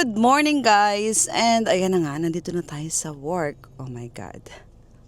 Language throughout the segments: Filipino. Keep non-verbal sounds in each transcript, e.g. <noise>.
Good morning guys! And ayan na nga, nandito na tayo sa work. Oh my God.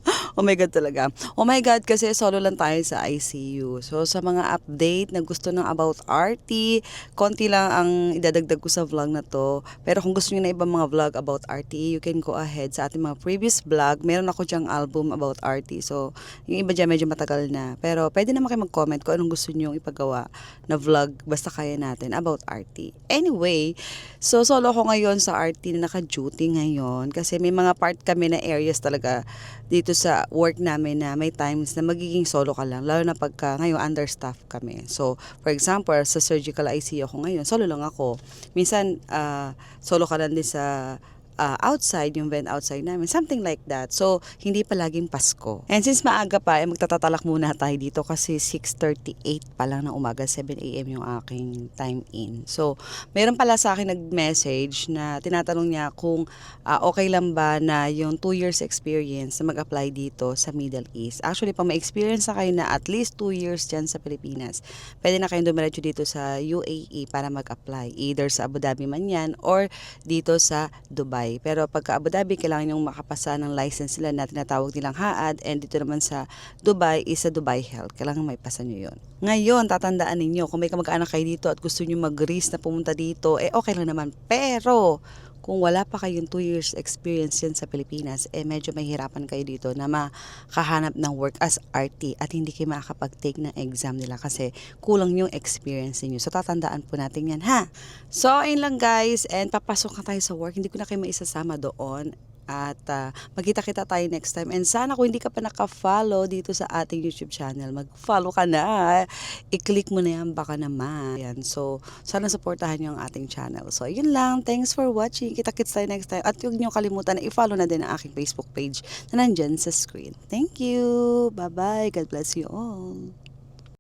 <gasps> Oh my God talaga. Oh my God, kasi solo lang tayo sa ICU. So, sa mga update na gusto ng about RT, konti lang ang idadagdag ko sa vlog na to. Pero kung gusto niyo na ibang mga vlog about RT, you can go ahead sa ating mga previous vlog. Meron ako dyang album about RT. So, yung iba dyan medyo matagal na. Pero pwede naman kayo mag-comment kung anong gusto niyo ipagawa na vlog basta kaya natin about RT. Anyway, so solo ko ngayon sa RT na naka-duty ngayon kasi may mga part kami na areas talaga dito sa work namin na may times na magiging solo ka lang lalo na pagka ngayon understaff kami. So, for example, sa surgical ICU ako ngayon, solo lang ako. Minsan, ah, solo ka lang din sa ah, outside, yung vent outside namin, something like that. So, hindi palaging Pasko. And since maaga pa, eh, magtatatalak muna tayo dito kasi 6.38 pa lang ng umaga, 7 a.m. yung aking time in. So, meron pala sa akin nag-message na tinatanong niya kung ah, okay lang ba na yung 2 years experience na mag-apply dito sa Middle East. Actually, pag may experience na kayo na at least 2 years dyan sa Pilipinas, pwede na kayong dumiretso dito sa UAE para mag-apply. Either sa Abu Dhabi man yan or dito sa Dubai. Pero pagka Abu Dhabi, kailangan yung makapasa ng license nila na tinatawag nilang HAAD and dito naman sa Dubai is sa Dubai Health. Kailangan may pasa nyo yun. Ngayon, tatandaan ninyo, kung may kamag-anak kayo dito at gusto nyo mag-risk na pumunta dito, eh okay lang naman. Pero, kung wala pa kayong 2 years experience yan sa Pilipinas, eh medyo mahirapan kayo dito na makahanap ng work as RT at hindi kayo makakapag-take ng exam nila kasi kulang yung experience niyo. So tatandaan po natin yan ha. So ayun lang guys and papasok na tayo sa work. Hindi ko na kayo maisasama doon at ah, magkita-kita tayo next time. And sana kung hindi ka pa naka-follow dito sa ating YouTube channel, mag-follow ka na. I-click mo na yan, baka naman. Yan. So, sana supportahan niyo ang ating channel. So, yun lang. Thanks for watching. Kita-kits tayo next time. At huwag niyo kalimutan na i-follow na din ang aking Facebook page na nandyan sa screen. Thank you. Bye-bye. God bless you all.